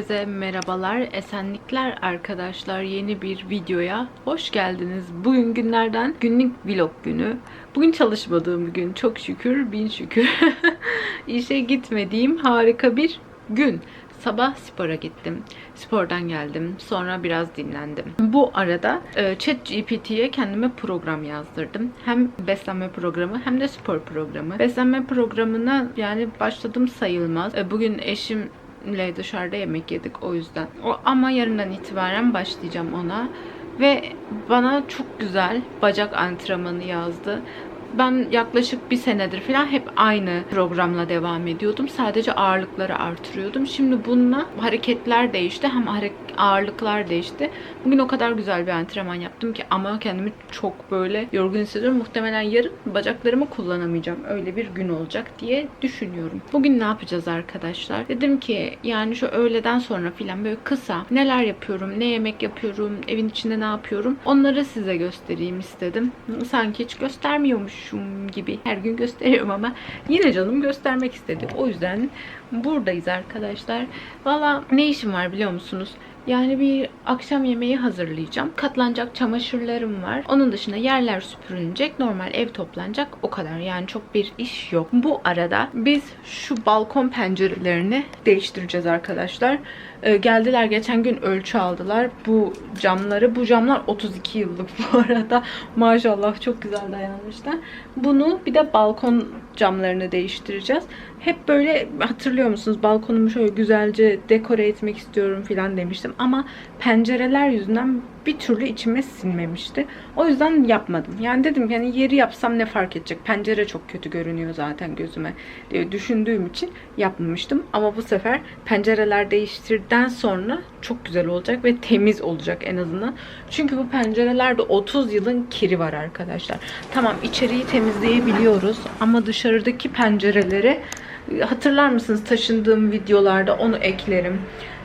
Herkese merhabalar, esenlikler arkadaşlar. Yeni bir videoya hoş geldiniz. Bugün günlerden günlük vlog günü. Bugün çalışmadığım bir gün. Çok şükür, bin şükür. İşe gitmediğim harika bir gün. Sabah spora gittim. Spordan geldim. Sonra biraz dinlendim. Bu arada e, ChatGPT'ye kendime program yazdırdım. Hem beslenme programı hem de spor programı. Beslenme programına yani başladım sayılmaz. E, bugün eşimle dışarıda yemek yedik o yüzden. O, ama yarından itibaren başlayacağım ona. Ve bana çok güzel bacak antrenmanı yazdı. Ben yaklaşık bir senedir falan hep aynı programla devam ediyordum. Sadece ağırlıkları artırıyordum. Şimdi bununla hareketler değişti. Hem hare- ağırlıklar değişti. Bugün o kadar güzel bir antrenman yaptım ki ama kendimi çok böyle yorgun hissediyorum. Muhtemelen yarın bacaklarımı kullanamayacağım. Öyle bir gün olacak diye düşünüyorum. Bugün ne yapacağız arkadaşlar? Dedim ki yani şu öğleden sonra falan böyle kısa neler yapıyorum, ne yemek yapıyorum, evin içinde ne yapıyorum onları size göstereyim istedim. Sanki hiç göstermiyormuşum gibi. Her gün gösteriyorum ama yine canım göstermek istedi. O yüzden buradayız arkadaşlar. Valla ne işim var biliyor musunuz? Yani bir akşam yemeği hazırlayacağım. Katlanacak çamaşırlarım var. Onun dışında yerler süpürülecek. Normal ev toplanacak. O kadar. Yani çok bir iş yok. Bu arada biz şu balkon pencerelerini değiştireceğiz arkadaşlar. Ee, geldiler geçen gün ölçü aldılar. Bu camları. Bu camlar 32 yıllık bu arada. Maşallah çok güzel dayanmışlar. Bunu bir de balkon camlarını değiştireceğiz. Hep böyle hatırlıyor musunuz? Balkonumu şöyle güzelce dekore etmek istiyorum falan demiştim. Ama pencereler yüzünden bir türlü içime sinmemişti. O yüzden yapmadım. Yani dedim yani yeri yapsam ne fark edecek? Pencere çok kötü görünüyor zaten gözüme diye düşündüğüm için yapmamıştım. Ama bu sefer pencereler değiştirdikten sonra çok güzel olacak ve temiz olacak en azından. Çünkü bu pencerelerde 30 yılın kiri var arkadaşlar. Tamam içeriği temizleyebiliyoruz ama dışarıdaki pencereleri hatırlar mısınız taşındığım videolarda onu eklerim.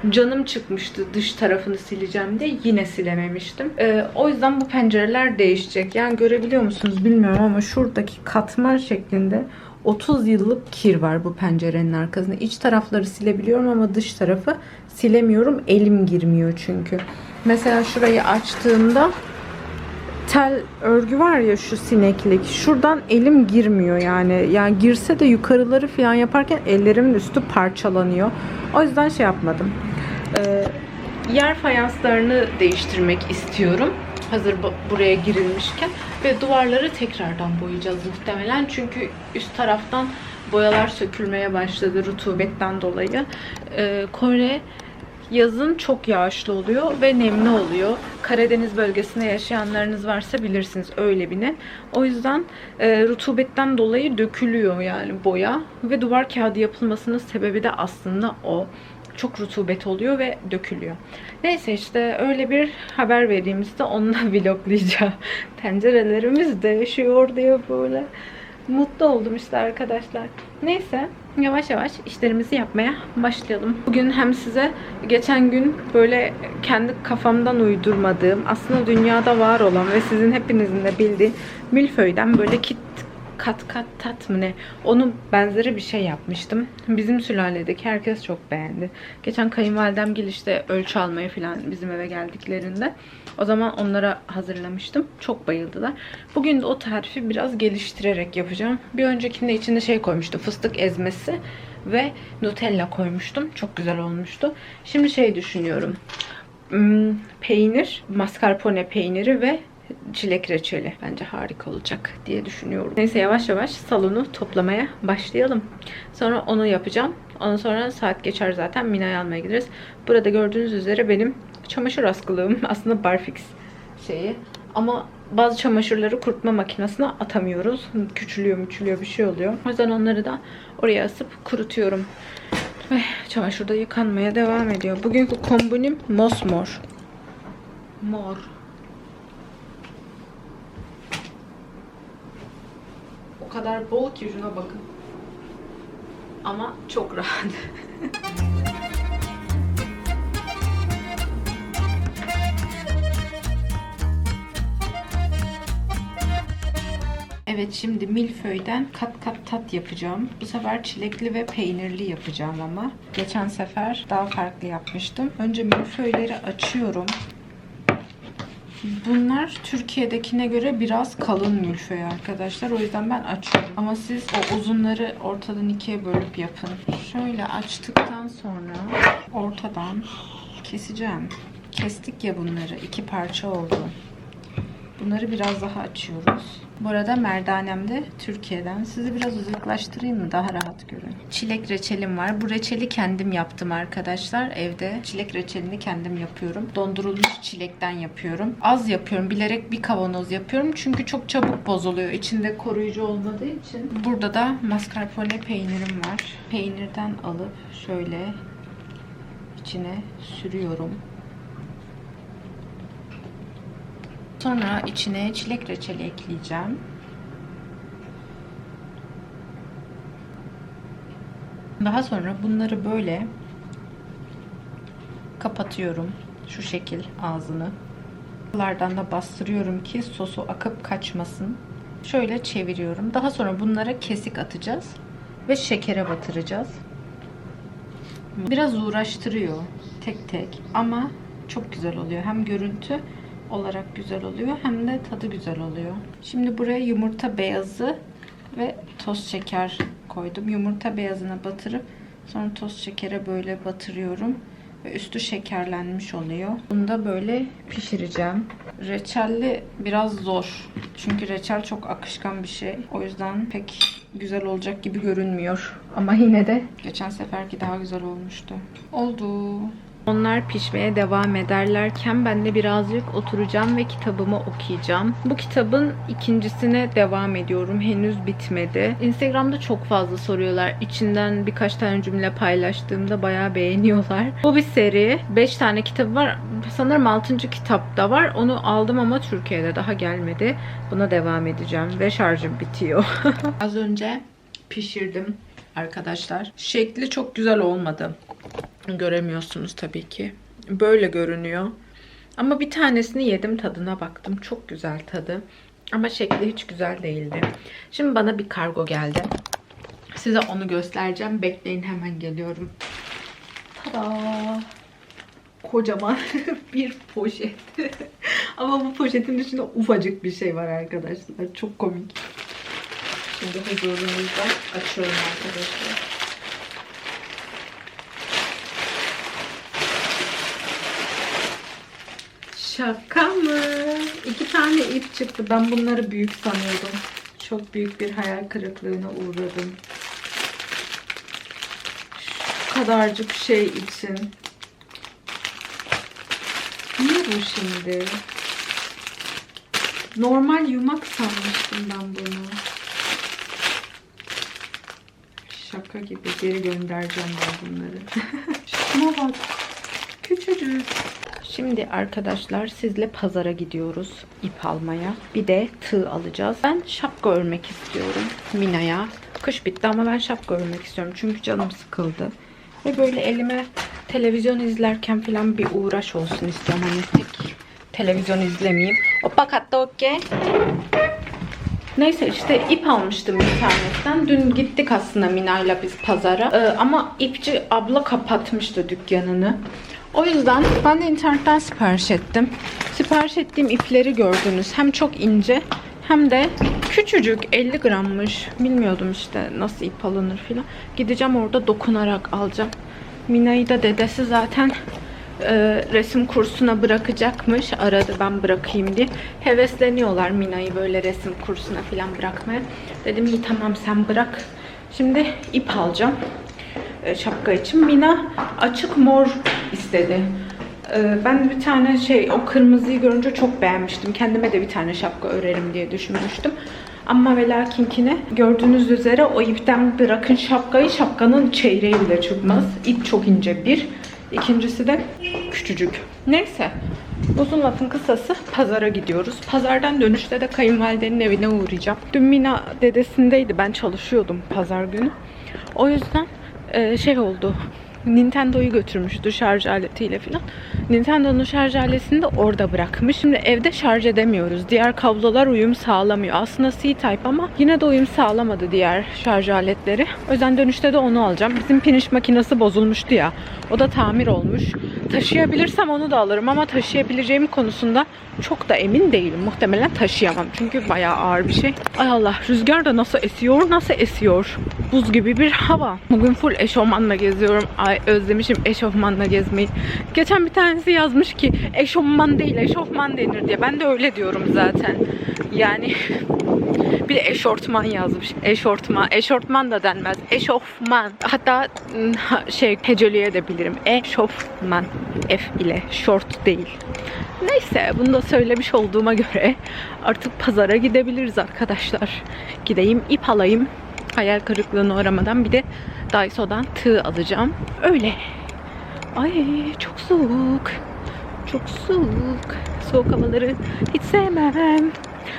Canım çıkmıştı dış tarafını sileceğim de yine silememiştim. Ee, o yüzden bu pencereler değişecek. Yani görebiliyor musunuz bilmiyorum ama şuradaki katman şeklinde 30 yıllık kir var bu pencerenin arkasında. İç tarafları silebiliyorum ama dış tarafı silemiyorum. Elim girmiyor çünkü. Mesela şurayı açtığımda tel örgü var ya şu sineklik. Şuradan elim girmiyor yani. Yani girse de yukarıları falan yaparken ellerimin üstü parçalanıyor. O yüzden şey yapmadım. Ee, yer fayanslarını değiştirmek istiyorum. Hazır bu- buraya girilmişken ve duvarları tekrardan boyayacağız muhtemelen. Çünkü üst taraftan boyalar sökülmeye başladı rutubetten dolayı. Ee, Kore yazın çok yağışlı oluyor ve nemli oluyor. Karadeniz bölgesinde yaşayanlarınız varsa bilirsiniz öyle bir nem. O yüzden e, rutubetten dolayı dökülüyor yani boya ve duvar kağıdı yapılmasının sebebi de aslında o. Çok rutubet oluyor ve dökülüyor. Neyse işte öyle bir haber verdiğimizde onunla vloglayacağım. Pencerelerimiz değişiyor diye böyle mutlu oldum işte arkadaşlar. Neyse yavaş yavaş işlerimizi yapmaya başlayalım. Bugün hem size geçen gün böyle kendi kafamdan uydurmadığım aslında dünyada var olan ve sizin hepinizin de bildiği milföyden böyle kit kat kat tat mı ne? Onun benzeri bir şey yapmıştım. Bizim sülaledeki herkes çok beğendi. Geçen kayınvalidem gel işte ölçü almaya falan bizim eve geldiklerinde. O zaman onlara hazırlamıştım. Çok bayıldılar. Bugün de o tarifi biraz geliştirerek yapacağım. Bir öncekinde içinde şey koymuştum. Fıstık ezmesi ve Nutella koymuştum. Çok güzel olmuştu. Şimdi şey düşünüyorum. Hmm, peynir, mascarpone peyniri ve çilek reçeli. Bence harika olacak diye düşünüyorum. Neyse yavaş yavaş salonu toplamaya başlayalım. Sonra onu yapacağım. Ondan sonra saat geçer zaten Mina'yı almaya gideriz. Burada gördüğünüz üzere benim çamaşır askılığım aslında Barfix şeyi. Ama bazı çamaşırları kurutma makinesine atamıyoruz. Küçülüyor müçülüyor bir şey oluyor. O yüzden onları da oraya asıp kurutuyorum. Ve çamaşır da yıkanmaya devam ediyor. Bugünkü kombinim mosmor. Mor. O kadar bol ki şuna bakın. Ama çok rahat. Evet şimdi milföyden kat kat tat yapacağım. Bu sefer çilekli ve peynirli yapacağım ama. Geçen sefer daha farklı yapmıştım. Önce milföyleri açıyorum. Bunlar Türkiye'dekine göre biraz kalın milföy arkadaşlar. O yüzden ben açıyorum. Ama siz o uzunları ortadan ikiye bölüp yapın. Şöyle açtıktan sonra ortadan keseceğim. Kestik ya bunları. iki parça oldu. Bunları biraz daha açıyoruz. Bu arada merdanem de Türkiye'den. Sizi biraz uzaklaştırayım mı? Daha rahat görün. Çilek reçelim var. Bu reçeli kendim yaptım arkadaşlar. Evde çilek reçelini kendim yapıyorum. Dondurulmuş çilekten yapıyorum. Az yapıyorum. Bilerek bir kavanoz yapıyorum. Çünkü çok çabuk bozuluyor. İçinde koruyucu olmadığı için. Burada da mascarpone peynirim var. Peynirden alıp şöyle içine sürüyorum. Sonra içine çilek reçeli ekleyeceğim. Daha sonra bunları böyle kapatıyorum. Şu şekil ağzını. Bunlardan da bastırıyorum ki sosu akıp kaçmasın. Şöyle çeviriyorum. Daha sonra bunlara kesik atacağız ve şekere batıracağız. Biraz uğraştırıyor tek tek ama çok güzel oluyor. Hem görüntü olarak güzel oluyor hem de tadı güzel oluyor. Şimdi buraya yumurta beyazı ve toz şeker koydum. Yumurta beyazına batırıp sonra toz şekere böyle batırıyorum ve üstü şekerlenmiş oluyor. Bunu da böyle pişireceğim. Reçelli biraz zor. Çünkü reçel çok akışkan bir şey. O yüzden pek güzel olacak gibi görünmüyor. Ama yine de geçen seferki daha güzel olmuştu. Oldu. Onlar pişmeye devam ederlerken ben de birazcık oturacağım ve kitabımı okuyacağım. Bu kitabın ikincisine devam ediyorum. Henüz bitmedi. Instagram'da çok fazla soruyorlar. İçinden birkaç tane cümle paylaştığımda bayağı beğeniyorlar. Bu bir seri. 5 tane kitabı var. Sanırım 6. kitap da var. Onu aldım ama Türkiye'de daha gelmedi. Buna devam edeceğim ve şarjım bitiyor. Az önce pişirdim arkadaşlar. Şekli çok güzel olmadı. Göremiyorsunuz tabii ki. Böyle görünüyor. Ama bir tanesini yedim tadına baktım. Çok güzel tadı. Ama şekli hiç güzel değildi. Şimdi bana bir kargo geldi. Size onu göstereceğim. Bekleyin hemen geliyorum. Tada! Kocaman bir poşet. Ama bu poşetin içinde ufacık bir şey var arkadaşlar. Çok komik. Şimdi huzurunuzda açıyorum arkadaşlar. Şaka mı? İki tane ip çıktı. Ben bunları büyük sanıyordum. Çok büyük bir hayal kırıklığına uğradım. Şu kadarcık şey için. Niye bu şimdi? Normal yumak sanmıştım ben bunu. Şaka gibi geri göndereceğim ben bunları. Şuna bak. Küçücük. Şimdi arkadaşlar sizle pazara gidiyoruz ip almaya. Bir de tığ alacağız. Ben şapka örmek istiyorum Mina'ya. Kış bitti ama ben şapka örmek istiyorum. Çünkü canım sıkıldı. Ve böyle elime televizyon izlerken falan bir uğraş olsun istiyorum. Hani tek televizyon izlemeyeyim. Hoppa katta okey. Neyse işte ip almıştım internetten. Dün gittik aslında Mina'yla biz pazara. Ee, ama ipçi abla kapatmıştı dükkanını. O yüzden ben de internetten sipariş ettim. Sipariş ettiğim ipleri gördünüz. Hem çok ince hem de küçücük 50 grammış. Bilmiyordum işte nasıl ip alınır filan. Gideceğim orada dokunarak alacağım. Mina'yı da dedesi zaten e, resim kursuna bırakacakmış. Aradı ben bırakayım diye. Hevesleniyorlar Mina'yı böyle resim kursuna falan bırakmaya. Dedim iyi tamam sen bırak. Şimdi ip alacağım e, şapka için. Mina açık mor istedi. E, Ben bir tane şey o kırmızıyı görünce çok beğenmiştim. Kendime de bir tane şapka örerim diye düşünmüştüm. Ama ve lakinkine gördüğünüz üzere o ipten bırakın şapkayı şapkanın çeyreği bile çıkmaz. İp çok ince bir. İkincisi de küçücük. Neyse. Uzun lafın kısası pazara gidiyoruz. Pazardan dönüşte de kayınvalidenin evine uğrayacağım. Dün Mina dedesindeydi. Ben çalışıyordum pazar günü. O yüzden e, şey oldu. Nintendo'yu götürmüştü şarj aletiyle falan. Nintendo'nun şarj aletini de orada bırakmış. Şimdi evde şarj edemiyoruz. Diğer kablolar uyum sağlamıyor. Aslında C-Type ama yine de uyum sağlamadı diğer şarj aletleri. O yüzden dönüşte de onu alacağım. Bizim piniş makinesi bozulmuştu ya. O da tamir olmuş. Taşıyabilirsem onu da alırım ama taşıyabileceğim konusunda çok da emin değilim. Muhtemelen taşıyamam. Çünkü bayağı ağır bir şey. Ay Allah rüzgar da nasıl esiyor nasıl esiyor. Buz gibi bir hava. Bugün full eşofmanla geziyorum. Ay özlemişim eşofmanla gezmeyi. Geçen bir tanesi yazmış ki eşofman değil eşofman denir diye. Ben de öyle diyorum zaten. Yani bir de eşortman yazmış. Eşortman. Eşortman da denmez. Eşofman. Hatta ha- şey heceleyebilirim. Eşofman. F ile. Short değil. Neyse bunu da söylemiş olduğuma göre artık pazara gidebiliriz arkadaşlar. Gideyim ip alayım. Hayal kırıklığına uğramadan bir de Daiso'dan tığ alacağım. Öyle. Ay çok soğuk. Çok soğuk. Soğuk havaları hiç sevmem.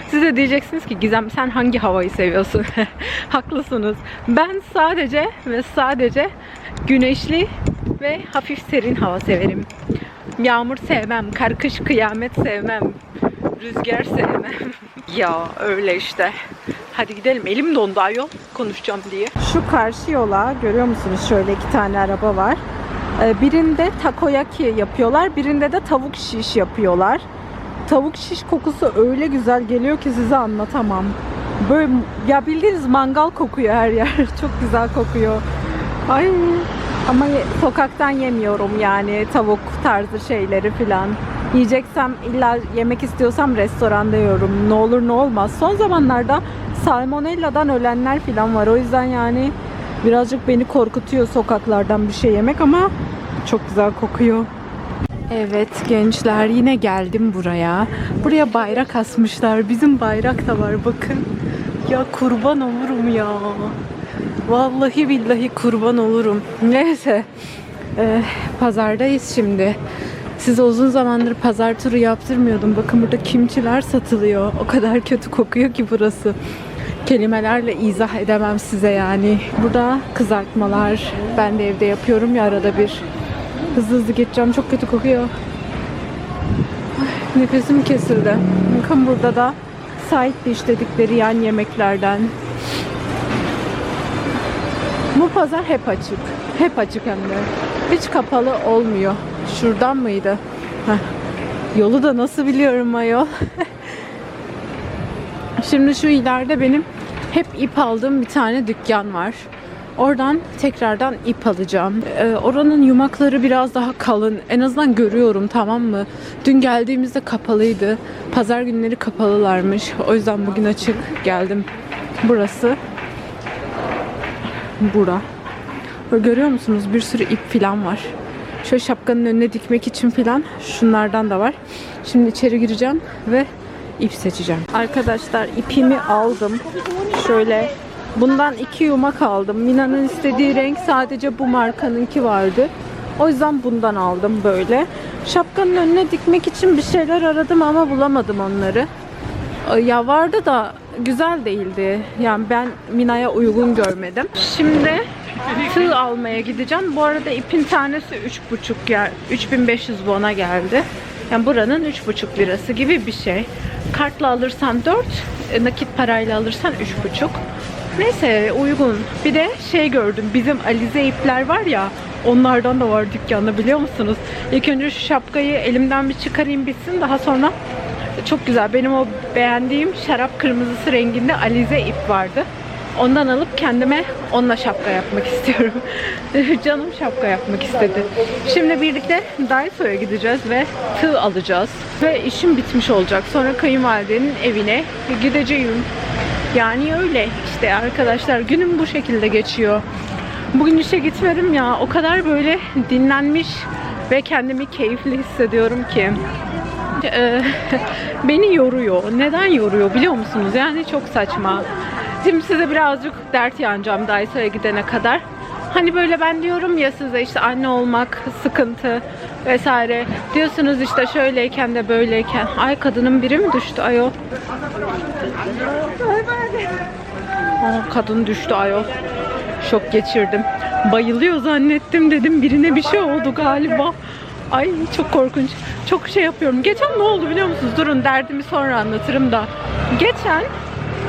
Siz de diyeceksiniz ki Gizem sen hangi havayı seviyorsun? Haklısınız. Ben sadece ve sadece güneşli ve hafif serin hava severim. Yağmur sevmem, kar kış kıyamet sevmem. Rüzgar sevmem. ya öyle işte. Hadi gidelim. Elim dondu ayol konuşacağım diye. Şu karşı yola görüyor musunuz? Şöyle iki tane araba var. Ee, Birinde takoyaki yapıyorlar, birinde de tavuk şiş yapıyorlar. Tavuk şiş kokusu öyle güzel geliyor ki size anlatamam. Böyle ya bildiğiniz mangal kokuyor her yer. Çok güzel kokuyor. Ay ama sokaktan yemiyorum yani tavuk tarzı şeyleri filan. Yiyeceksem illa yemek istiyorsam restoranda yiyorum. Ne olur ne olmaz. Son zamanlarda salmonella'dan ölenler filan var. O yüzden yani birazcık beni korkutuyor sokaklardan bir şey yemek ama çok güzel kokuyor. Evet gençler yine geldim buraya. Buraya bayrak asmışlar. Bizim bayrak da var bakın. Ya kurban olurum ya. Vallahi billahi kurban olurum. Neyse. Ee, pazardayız şimdi. Size uzun zamandır pazar turu yaptırmıyordum. Bakın burada kimçiler satılıyor. O kadar kötü kokuyor ki burası. Kelimelerle izah edemem size yani. Burada kızartmalar. Ben de evde yapıyorum ya arada bir. Hızlı hızlı geçeceğim. Çok kötü kokuyor. Ay, nefesim kesildi. Bakın burada da side dish dedikleri yan yemeklerden. Bu pazar hep açık. Hep açık hem de. Hiç kapalı olmuyor. Şuradan mıydı? Heh. Yolu da nasıl biliyorum ayol. Şimdi şu ileride benim hep ip aldığım bir tane dükkan var. Oradan tekrardan ip alacağım. Ee, oranın yumakları biraz daha kalın. En azından görüyorum tamam mı? Dün geldiğimizde kapalıydı. Pazar günleri kapalılarmış. O yüzden bugün açık geldim. Burası. Bura. Böyle görüyor musunuz? Bir sürü ip falan var. Şöyle şapkanın önüne dikmek için falan şunlardan da var. Şimdi içeri gireceğim ve ip seçeceğim. Arkadaşlar ipimi aldım. Şöyle bundan iki yumak aldım. Mina'nın istediği renk sadece bu markanınki vardı. O yüzden bundan aldım böyle. Şapkanın önüne dikmek için bir şeyler aradım ama bulamadım onları. Ya vardı da güzel değildi. Yani ben Mina'ya uygun görmedim. Şimdi tığ almaya gideceğim. Bu arada ipin tanesi 3,5 yer 3500 won'a geldi. Yani buranın 3,5 lirası gibi bir şey. Kartla alırsan 4, e, nakit parayla alırsan 3,5. Neyse uygun. Bir de şey gördüm. Bizim Alize ipler var ya. Onlardan da var dükkanda biliyor musunuz? İlk önce şu şapkayı elimden bir çıkarayım bitsin. Daha sonra çok güzel. Benim o beğendiğim şarap kırmızısı renginde alize ip vardı. Ondan alıp kendime onunla şapka yapmak istiyorum. Canım şapka yapmak istedi. Şimdi birlikte Daiso'ya gideceğiz ve tığ alacağız. Ve işim bitmiş olacak. Sonra kayınvalidenin evine gideceğim. Yani öyle işte arkadaşlar. Günüm bu şekilde geçiyor. Bugün işe gitmedim ya. O kadar böyle dinlenmiş ve kendimi keyifli hissediyorum ki. Eee, beni yoruyor. Neden yoruyor biliyor musunuz? Yani çok saçma. Şimdi size birazcık dert yanacağım Daiso'ya gidene kadar. Hani böyle ben diyorum ya size işte anne olmak sıkıntı vesaire. Diyorsunuz işte şöyleyken de böyleyken. Ay kadının biri mi düştü ayol? Aa, kadın düştü ayol. Şok geçirdim. Bayılıyor zannettim dedim. Birine bir şey oldu galiba. Ay çok korkunç. Çok şey yapıyorum. Geçen ne oldu biliyor musunuz? Durun derdimi sonra anlatırım da. Geçen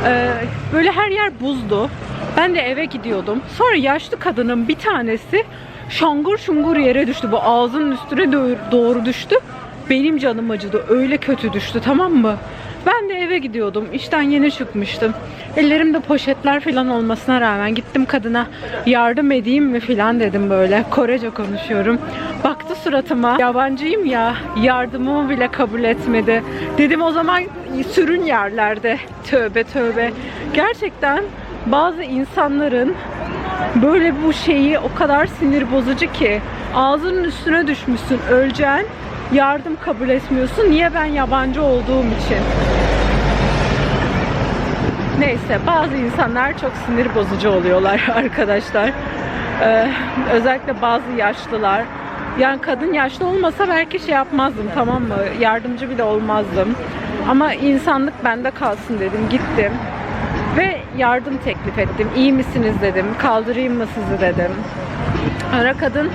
e, böyle her yer buzdu. Ben de eve gidiyordum. Sonra yaşlı kadının bir tanesi şangur şungur yere düştü. Bu ağzının üstüne doğru düştü. Benim canım acıdı. Öyle kötü düştü tamam mı? Ben de eve gidiyordum. İşten yeni çıkmıştım. Ellerimde poşetler falan olmasına rağmen gittim kadına yardım edeyim mi falan dedim böyle. Korece konuşuyorum. Baktı suratıma. Yabancıyım ya. Yardımımı bile kabul etmedi. Dedim o zaman sürün yerlerde. Tövbe tövbe. Gerçekten bazı insanların böyle bu şeyi o kadar sinir bozucu ki ağzının üstüne düşmüşsün öleceksin yardım kabul etmiyorsun niye ben yabancı olduğum için neyse bazı insanlar çok sinir bozucu oluyorlar arkadaşlar Ee, özellikle bazı yaşlılar yani kadın yaşlı olmasa belki şey yapmazdım tamam mı yardımcı bile olmazdım ama insanlık bende kalsın dedim gittim ve yardım teklif ettim. İyi misiniz dedim. Kaldırayım mı sizi dedim. Ara kadın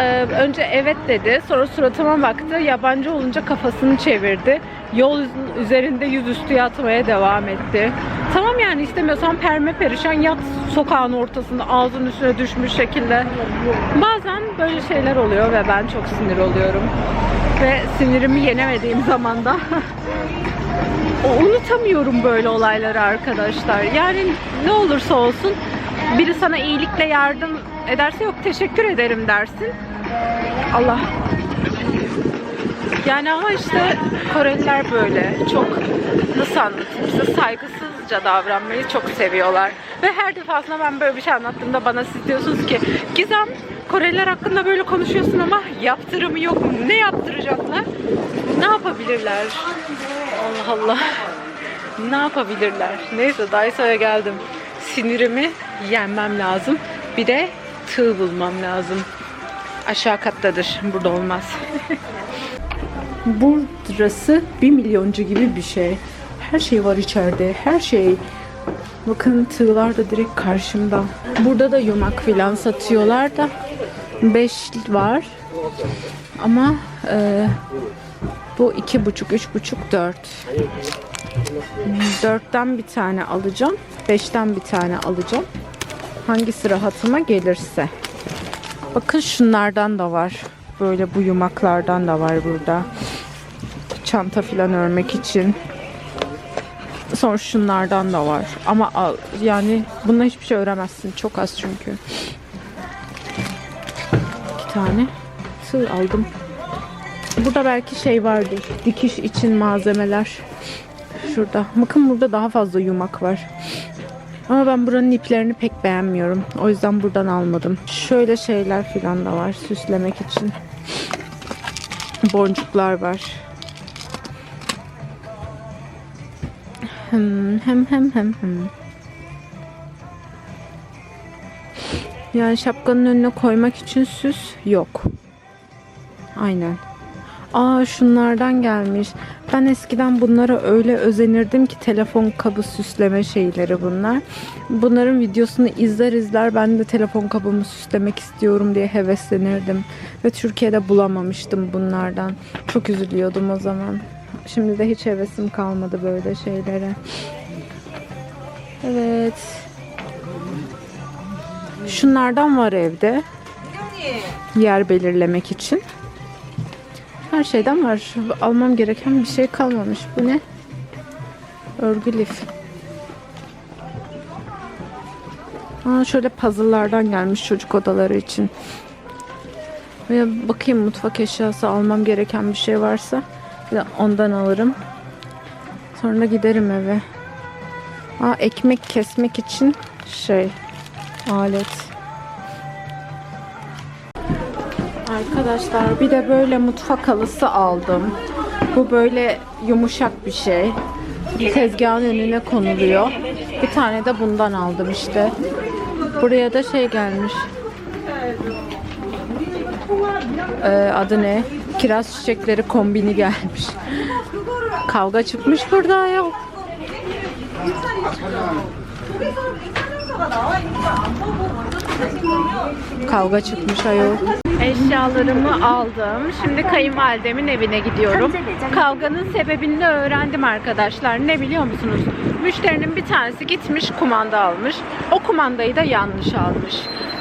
e, önce evet dedi. Sonra suratıma baktı. Yabancı olunca kafasını çevirdi. Yol üz- üzerinde yüzüstü yatmaya devam etti. Tamam yani istemiyorsan perme perişan yat sokağın ortasında ağzın üstüne düşmüş şekilde. Bazen böyle şeyler oluyor ve ben çok sinir oluyorum. Ve sinirimi yenemediğim zaman da unutamıyorum böyle olayları arkadaşlar. Yani ne olursa olsun biri sana iyilikle yardım ederse yok teşekkür ederim dersin. Allah. Yani ama işte Koreliler böyle çok nasıl anlatayım size saygısızca davranmayı çok seviyorlar. Ve her defasında ben böyle bir şey anlattığımda bana siz diyorsunuz ki Gizem Koreliler hakkında böyle konuşuyorsun ama yaptırımı yok mu? Ne yaptıracaklar? Ne yapabilirler? Allah Allah. Ne yapabilirler? Neyse Daiso'ya geldim. Sinirimi yenmem lazım. Bir de tığ bulmam lazım. Aşağı kattadır. Burada olmaz. Burası bir milyoncu gibi bir şey. Her şey var içeride. Her şey. Bakın tığlar da direkt karşımda. Burada da yumak filan satıyorlar da. 5 var. Ama e, bu iki buçuk, üç buçuk, dört. Dörtten bir tane alacağım. Beşten bir tane alacağım. Hangisi rahatıma gelirse. Bakın şunlardan da var. Böyle bu yumaklardan da var burada. Çanta filan örmek için. Sonra şunlardan da var. Ama al, yani bununla hiçbir şey öremezsin. Çok az çünkü. İki tane tığ aldım. Burada belki şey vardır. Dikiş için malzemeler. Şurada. Bakın burada daha fazla yumak var. Ama ben buranın iplerini pek beğenmiyorum. O yüzden buradan almadım. Şöyle şeyler filan da var süslemek için. Boncuklar var. Hem hem hem hem hem. Yani şapkanın önüne koymak için süs yok. Aynen. Aa şunlardan gelmiş. Ben eskiden bunlara öyle özenirdim ki telefon kabı süsleme şeyleri bunlar. Bunların videosunu izler izler ben de telefon kabımı süslemek istiyorum diye heveslenirdim. Ve Türkiye'de bulamamıştım bunlardan. Çok üzülüyordum o zaman. Şimdi de hiç hevesim kalmadı böyle şeylere. Evet. Şunlardan var evde. Yer belirlemek için. Her şeyden var. Almam gereken bir şey kalmamış. Bu ne? Örgü lif. Aa, şöyle puzzle'lardan gelmiş çocuk odaları için. Ve bakayım mutfak eşyası almam gereken bir şey varsa de ondan alırım. Sonra giderim eve. Aa, ekmek kesmek için şey alet. Arkadaşlar bir de böyle mutfak halısı aldım. Bu böyle yumuşak bir şey. Tezgahın önüne konuluyor. Bir tane de bundan aldım işte. Buraya da şey gelmiş. Ee, adı ne? Kiraz çiçekleri kombini gelmiş. Kavga çıkmış burada ya. Kavga çıkmış ayol. Eşyalarımı aldım. Şimdi kayınvalidemin evine gidiyorum. Kavganın sebebini öğrendim arkadaşlar. Ne biliyor musunuz? Müşterinin bir tanesi gitmiş kumanda almış. O kumandayı da yanlış almış.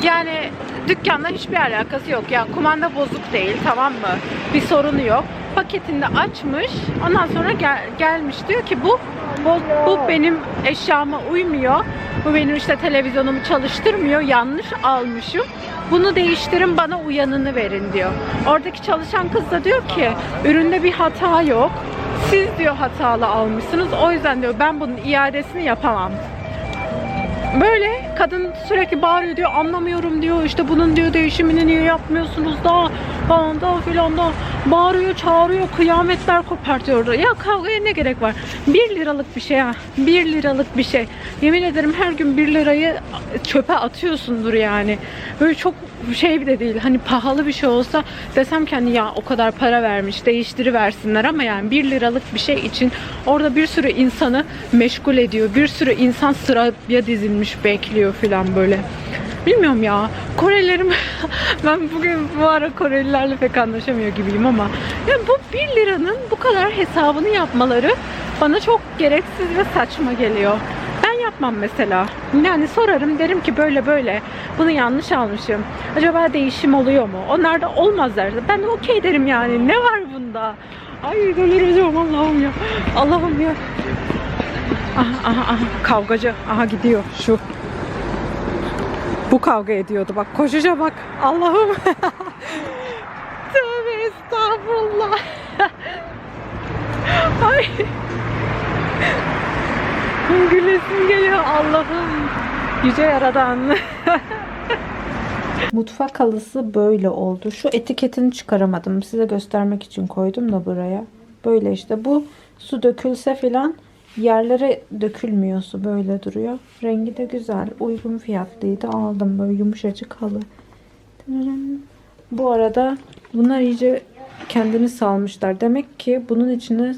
Yani dükkanla hiçbir alakası yok. Ya kumanda bozuk değil tamam mı? Bir sorunu yok. Paketinde açmış. Ondan sonra gel- gelmiş diyor ki bu bu, bu benim eşyama uymuyor. Bu benim işte televizyonumu çalıştırmıyor. Yanlış almışım. Bunu değiştirin bana uyanını verin diyor. Oradaki çalışan kız da diyor ki üründe bir hata yok. Siz diyor hatalı almışsınız. O yüzden diyor ben bunun iadesini yapamam. Böyle kadın sürekli bağırıyor diyor anlamıyorum diyor işte bunun diyor değişimini niye yapmıyorsunuz da falan da filan da bağırıyor çağırıyor kıyametler kopartıyor. Ya kavgaya ne gerek var? 1 liralık bir şey ha 1 liralık bir şey. Yemin ederim her gün 1 lirayı çöpe atıyorsundur yani. Böyle çok şey de değil hani pahalı bir şey olsa desem ki hani ya o kadar para vermiş değiştiriversinler ama yani 1 liralık bir şey için orada bir sürü insanı meşgul ediyor. Bir sürü insan sıraya dizilmiş bekliyor falan böyle. Bilmiyorum ya. Korelilerim ben bugün bu ara Korelilerle pek anlaşamıyor gibiyim ama ya bu 1 liranın bu kadar hesabını yapmaları bana çok gereksiz ve saçma geliyor. Ben yapmam mesela. Yani sorarım derim ki böyle böyle bunu yanlış almışım. Acaba değişim oluyor mu? Onlar da olmaz derse. Ben de okey derim yani. Ne var bunda? Ay delireceğim Allah'ım ya. Allah'ım ya. Aha, aha, aha. Kavgacı. Aha gidiyor şu. Bu kavga ediyordu bak. Koşuca bak. Allah'ım. Tövbe estağfurullah. Ay. Gülesim geliyor Allah'ım. Yüce Yaradan. Mutfak halısı böyle oldu. Şu etiketini çıkaramadım. Size göstermek için koydum da buraya. Böyle işte bu su dökülse filan yerlere dökülmüyor su. Böyle duruyor. Rengi de güzel. Uygun fiyatlıydı. Aldım böyle yumuşacık halı. Bu arada bunlar iyice kendini salmışlar. Demek ki bunun içine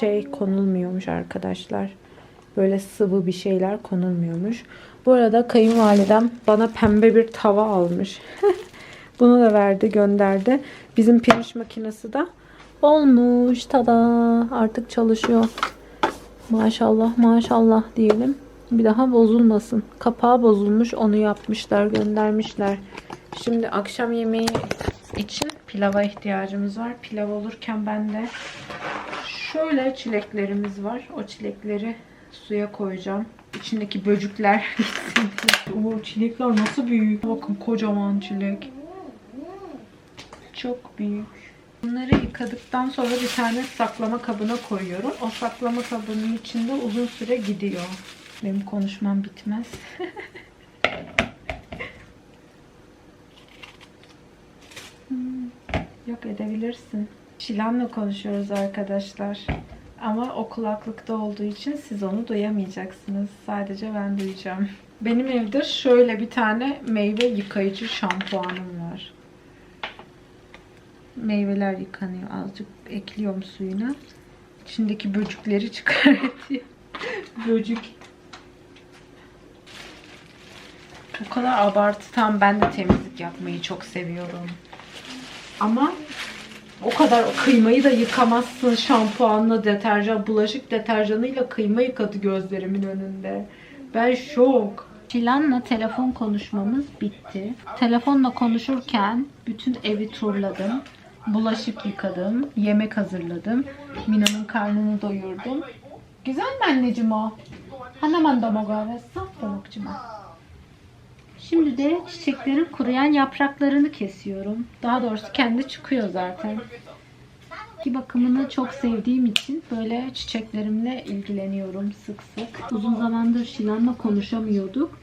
şey konulmuyormuş arkadaşlar. Böyle sıvı bir şeyler konulmuyormuş. Bu arada kayınvalidem bana pembe bir tava almış. Bunu da verdi gönderdi. Bizim pirinç makinesi de olmuş. Tada artık çalışıyor. Maşallah maşallah diyelim. Bir daha bozulmasın. Kapağı bozulmuş onu yapmışlar göndermişler. Şimdi akşam yemeği için pilava ihtiyacımız var. Pilav olurken ben de şöyle çileklerimiz var. O çilekleri suya koyacağım. İçindeki böcükler gitsin. O çilekler nasıl büyük. Bakın kocaman çilek. Çok büyük. Bunları yıkadıktan sonra bir tane saklama kabına koyuyorum. O saklama kabının içinde uzun süre gidiyor. Benim konuşmam bitmez. Hmm, Yok edebilirsin. Şilan'la konuşuyoruz arkadaşlar. Ama o kulaklıkta olduğu için siz onu duyamayacaksınız. Sadece ben duyacağım. Benim evde şöyle bir tane meyve yıkayıcı şampuanım. Meyveler yıkanıyor. Azıcık ekliyorum suyuna. İçindeki böcükleri çıkartıyor. Böcük. O kadar abartı. Tam ben de temizlik yapmayı çok seviyorum. Ama o kadar kıymayı da yıkamazsın şampuanla, deterjan, bulaşık deterjanıyla kıyma yıkadı gözlerimin önünde. Ben şok. Şilan'la telefon konuşmamız bitti. Telefonla konuşurken bütün evi turladım. Bulaşık yıkadım, yemek hazırladım. Mina'nın karnını doyurdum. Güzel mi anneciğim o? Hanaman domoga saf domokcuma. Şimdi de çiçeklerin kuruyan yapraklarını kesiyorum. Daha doğrusu kendi çıkıyor zaten. Ki bakımını çok sevdiğim için böyle çiçeklerimle ilgileniyorum sık sık. Uzun zamandır Şilan'la konuşamıyorduk.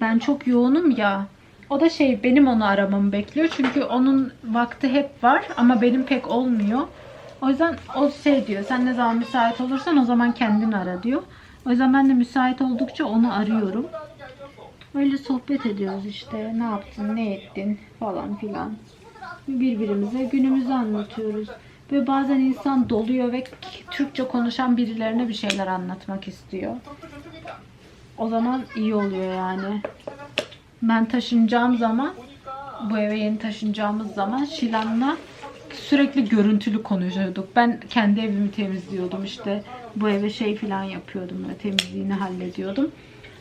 Ben çok yoğunum ya. O da şey benim onu aramamı bekliyor. Çünkü onun vakti hep var ama benim pek olmuyor. O yüzden o şey diyor. Sen ne zaman müsait olursan o zaman kendin ara diyor. O yüzden ben de müsait oldukça onu arıyorum. Öyle sohbet ediyoruz işte. Ne yaptın, ne ettin falan filan. Birbirimize günümüzü anlatıyoruz. Ve bazen insan doluyor ve Türkçe konuşan birilerine bir şeyler anlatmak istiyor. O zaman iyi oluyor yani. Ben taşınacağım zaman bu eve yeni taşınacağımız zaman Şilan'la sürekli görüntülü konuşuyorduk. Ben kendi evimi temizliyordum işte bu eve şey falan yapıyordum böyle temizliğini hallediyordum.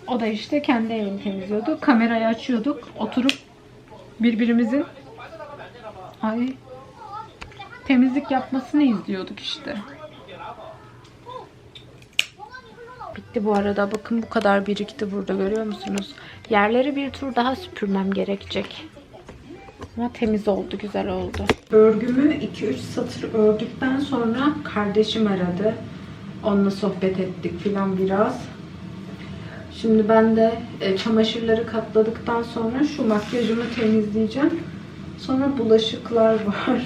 O da işte kendi evini temizliyordu. Kamerayı açıyorduk. Oturup birbirimizin ay temizlik yapmasını izliyorduk işte. Bitti bu arada. Bakın bu kadar birikti burada görüyor musunuz? Yerleri bir tur daha süpürmem gerekecek. Ama temiz oldu, güzel oldu. Örgümü 2-3 satır ördükten sonra kardeşim aradı. Onunla sohbet ettik filan biraz. Şimdi ben de e, çamaşırları katladıktan sonra şu makyajımı temizleyeceğim. Sonra bulaşıklar var.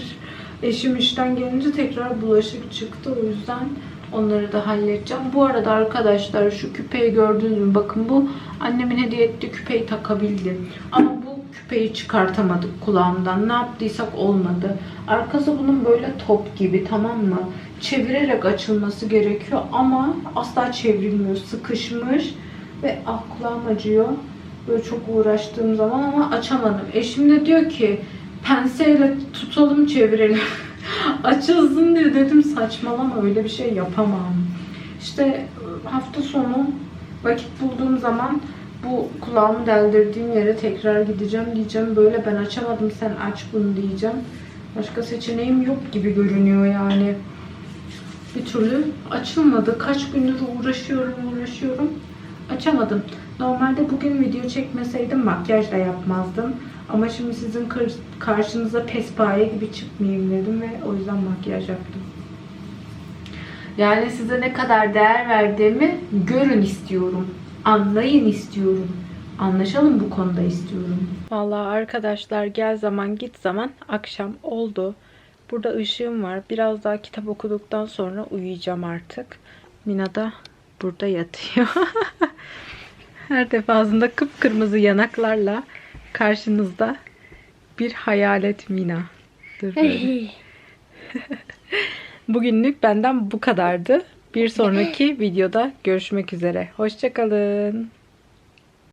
Eşim işten gelince tekrar bulaşık çıktı. O yüzden onları da halledeceğim. Bu arada arkadaşlar şu küpeyi gördünüz mü? Bakın bu annemin hediye ettiği küpeyi takabildim. Ama bu küpeyi çıkartamadık kulağımdan. Ne yaptıysak olmadı. Arkası bunun böyle top gibi tamam mı? Çevirerek açılması gerekiyor ama asla çevrilmiyor. Sıkışmış ve ah kulağım acıyor. Böyle çok uğraştığım zaman ama açamadım. Eşim de diyor ki penseyle tutalım çevirelim. Açılsın diye dedim saçmalama öyle bir şey yapamam. İşte hafta sonu vakit bulduğum zaman bu kulağımı deldirdiğim yere tekrar gideceğim diyeceğim. Böyle ben açamadım sen aç bunu diyeceğim. Başka seçeneğim yok gibi görünüyor yani. Bir türlü açılmadı. Kaç gündür uğraşıyorum uğraşıyorum. Açamadım. Normalde bugün video çekmeseydim makyaj da yapmazdım. Ama şimdi sizin kar- karşınıza pespaye gibi çıkmayayım dedim ve o yüzden makyaj yaptım. Yani size ne kadar değer verdiğimi görün istiyorum. Anlayın istiyorum. Anlaşalım bu konuda istiyorum. Vallahi arkadaşlar gel zaman git zaman akşam oldu. Burada ışığım var. Biraz daha kitap okuduktan sonra uyuyacağım artık. Mina da burada yatıyor. Her defasında kıpkırmızı yanaklarla karşınızda bir hayalet Mina. Dur. Bugünlük benden bu kadardı. Bir sonraki videoda görüşmek üzere. Hoşçakalın.